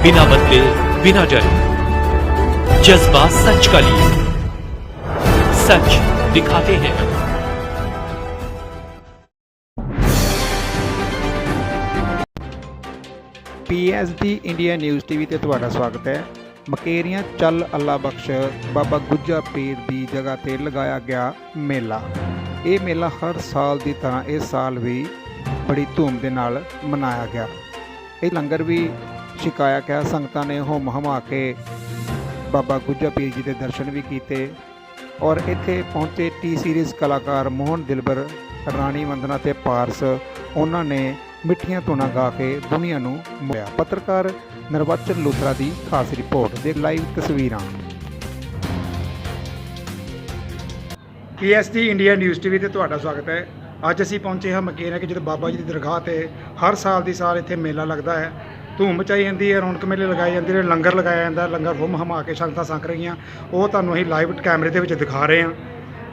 बिना बदले बिना डरे जज्बा सच का लिए सच दिखाते हैं ਪੀਐਸਡੀ ਇੰਡੀਆ ਨਿਊਜ਼ ਟੀਵੀ ਤੇ ਤੁਹਾਡਾ ਸਵਾਗਤ ਹੈ ਮਕੇਰੀਆਂ ਚੱਲ ਅੱਲਾ ਬਖਸ਼ ਬਾਬਾ ਗੁੱਜਾ ਪੀਰ ਦੀ ਜਗ੍ਹਾ ਤੇ ਲਗਾਇਆ ਗਿਆ ਮੇਲਾ ਇਹ ਮੇਲਾ ਹਰ ਸਾਲ ਦੀ ਤਰ੍ਹਾਂ ਇਸ ਸਾਲ ਵੀ ਬੜੀ ਧੂਮ ਦੇ ਨਾਲ ਮਨਾਇਆ ਗਿਆ ਇਹ ਲੰਗਰ ਵੀ ਛਕਾਇਆ ਗਿਆ ਸੰਗਤਾਂ ਨੇ ਹੋਮ ਹਮਾ ਕੇ ਬਾਬਾ ਗੁੱਜਾ ਪੀਰ ਜੀ ਦੇ ਦਰਸ਼ਨ ਵੀ ਕੀਤੇ ਔਰ ਇੱਥੇ ਪਹੁੰਚੇ ਟੀ ਸੀਰੀਜ਼ ਕਲਾਕਾਰ ਮੋਹਨ ਦਿਲਬਰ, ਰਾਣੀ ਵੰਦਨਾ ਤੇ ਪਾਰਸ, ਉਹਨਾਂ ਨੇ ਮਿੱਠੀਆਂ ਧੁਨਾਂ ਗਾ ਕੇ ਦੁਨੀਆ ਨੂੰ ਮੋਇਆ ਪੱਤਰਕਾਰ ਨਰਵਚਨ ਲੂਥਰਾ ਦੀ ਖਾਸ ਰਿਪੋਰਟ ਦੇ ਲਾਈਵ ਤਸਵੀਰਾਂ। ਪੀਐਸਟੀ ਇੰਡੀਆ ਨਿਊਜ਼ ਟੀਵੀ ਤੇ ਤੁਹਾਡਾ ਸਵਾਗਤ ਹੈ। ਅੱਜ ਅਸੀਂ ਪਹੁੰਚੇ ਹਾਂ ਮਕੇਰੀਆ ਕਿ ਜਦੋਂ ਬਾਬਾ ਜੀ ਦੀ ਦਰਗਾਹ ਤੇ ਹਰ ਸਾਲ ਦੀ ਸਾਲ ਇੱਥੇ ਮੇਲਾ ਲੱਗਦਾ ਹੈ ਧੂਮ ਮਚਾਈ ਜਾਂਦੀ ਹੈ, ਰੌਣਕ ਮੇਲੇ ਲਗਾਏ ਜਾਂਦੇ ਨੇ, ਲੰਗਰ ਲਗਾਇਆ ਜਾਂਦਾ, ਲੰਗਰ ਹੁਮ ਹਮਾ ਕੇ ਸੰਗਤਾਂ ਸੰਕ ਰਹੀਆਂ। ਉਹ ਤੁਹਾਨੂੰ ਅਸੀਂ ਲਾਈਵ ਕੈਮਰੇ ਦੇ ਵਿੱਚ ਦਿਖਾ ਰਹੇ ਹਾਂ।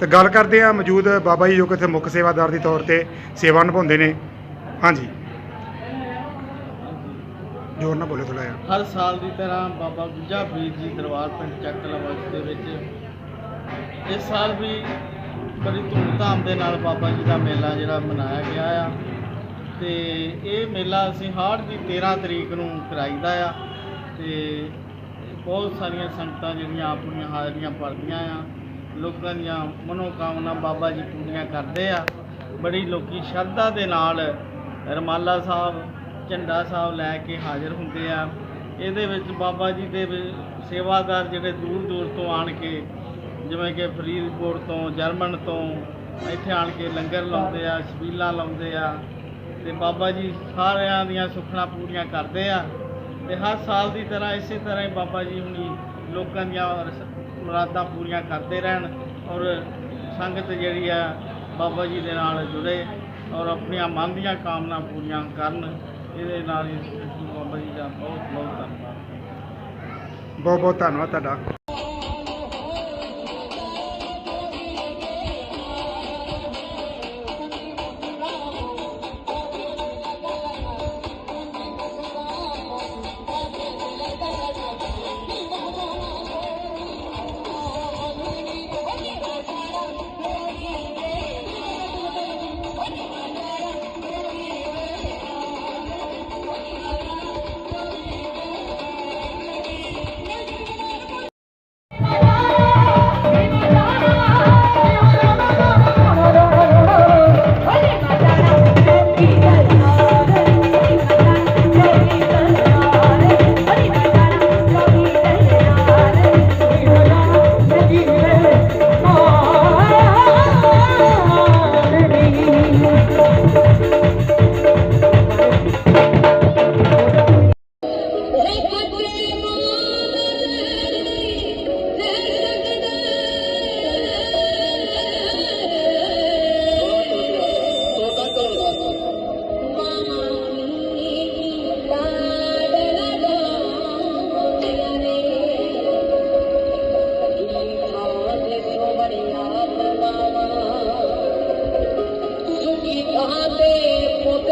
ਤੇ ਗੱਲ ਕਰਦੇ ਹਾਂ ਮੌਜੂਦ ਬਾਬਾ ਜੀ ਜੋ ਕਿ ਇੱਥੇ ਮੁੱਖ ਸੇਵਾਦਾਰ ਦੀ ਤੌਰ ਤੇ ਸੇਵਾ ਨਿਭਾਉਂਦੇ ਨੇ। ਹਾਂਜੀ। ਜੋਰ ਨਾਲ ਬੋਲੇ ਥੋੜਾ ਜਿਹਾ। ਹਰ ਸਾਲ ਦੀ ਤਰ੍ਹਾਂ ਬਾਬਾ ਗੁੱਜਾ ਪੀਰ ਜੀ ਦਰਬਾਰ ਪਿੰਡ ਚੱਕ ਦੇ ਵਿੱਚ ਇਸ ਸਾਲ ਵੀ ਬੜੀ ਧੂਮਧਾਮ ਦੇ ਨਾਲ ਬਾਬਾ ਜੀ ਦਾ ਮੇਲਾ ਜਿਹੜਾ ਮਨਾਇਆ ਗਿਆ ਆ। ਤੇ ਇਹ ਮੇਲਾ ਅਸੀਂ ਹਾੜ ਦੀ 13 ਤਰੀਕ ਨੂੰ ਕਰਾਈਦਾ ਆ ਤੇ ਬਹੁਤ ਸਾਰੀਆਂ ਸੰਗਤਾਂ ਜਿਹੜੀਆਂ ਆਪਣੀਆਂ ਹਾਜ਼ਰੀਆਂ ਭਰਦੀਆਂ ਆ, ਲੋਕਾਂ ਦੀਆਂ ਮਨੋਕਾਮਨਾ ਬਾਬਾ ਜੀ ਪੂਰੀਆਂ ਕਰਦੇ ਆ। ਬੜੀ ਲੋਕੀ ਸ਼ਰਧਾ ਦੇ ਨਾਲ ਰਮਾਲਾ ਸਾਹਿਬ, ਝੰਡਾ ਸਾਹਿਬ ਲੈ ਕੇ ਹਾਜ਼ਰ ਹੁੰਦੇ ਆ। ਇਹਦੇ ਵਿੱਚ ਬਾਬਾ ਜੀ ਦੇ ਵੀ ਸੇਵਾਦਾਰ ਜਿਹੜੇ ਦੂਰ ਦੂਰ ਤੋਂ ਆਣ ਕੇ, ਜਿਵੇਂ ਕਿ ਫਰੀਦਕੋਟ ਤੋਂ, ਜਰਮਨ ਤੋਂ, ਇੱਥੇ ਆਣ ਕੇ ਲੰਗਰ ਲਾਉਂਦੇ ਆ ਛਬੀਲਾਂ ਲਾਉਂਦੇ ਆ। ਤੇ ਬਾਬਾ ਜੀ ਸਾਰਿਆਂ ਦੀਆਂ ਸੁੱਖਣਾ ਪੂਰੀਆਂ ਕਰਦੇ ਆ ਤੇ ਹਰ ਸਾਲ ਦੀ ਤਰ੍ਹਾਂ ਇਸੇ ਤਰ੍ਹਾਂ ਹੀ ਬਾਬਾ ਜੀ ਹੁਣੀ ਲੋਕਾਂ ਦੀਆਂ ਮੁਰਾਦਾਂ ਪੂਰੀਆਂ ਕਰਦੇ ਰਹਿਣ ਔਰ ਸੰਗਤ ਜਿਹੜੀ ਆ ਬਾਬਾ ਜੀ ਦੇ ਨਾਲ ਜੁੜੇ ਔਰ ਆਪਣੀਆਂ ਮਨ ਦੀਆਂ ਕਾਮਨਾ ਪੂਰੀਆਂ ਕਰਨ। ਇਹਦੇ ਨਾਲ ਹੀ ਬਾਬਾ ਜੀ ਦਾ ਬਹੁਤ ਬਹੁਤ ਧੰਨਵਾਦ। ਬਹੁਤ ਬਹੁਤ ਧੰਨਵਾਦ ਤੁਹਾਡਾ।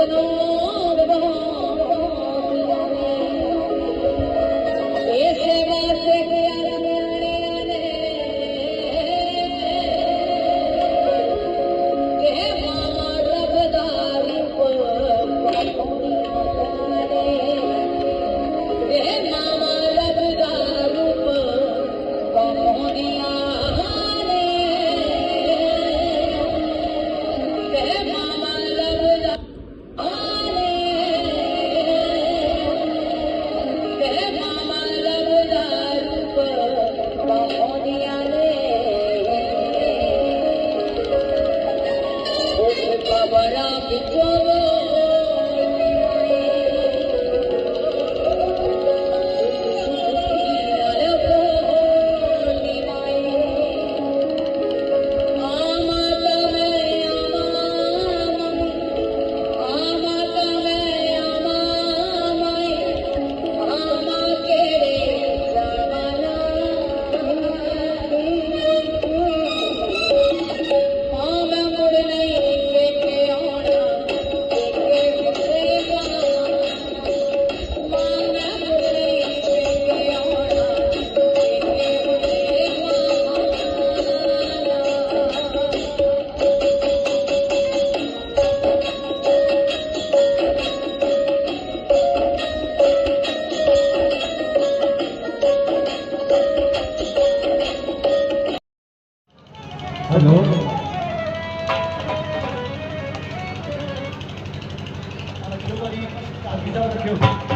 Senhor. Nobody, I'll get out of the.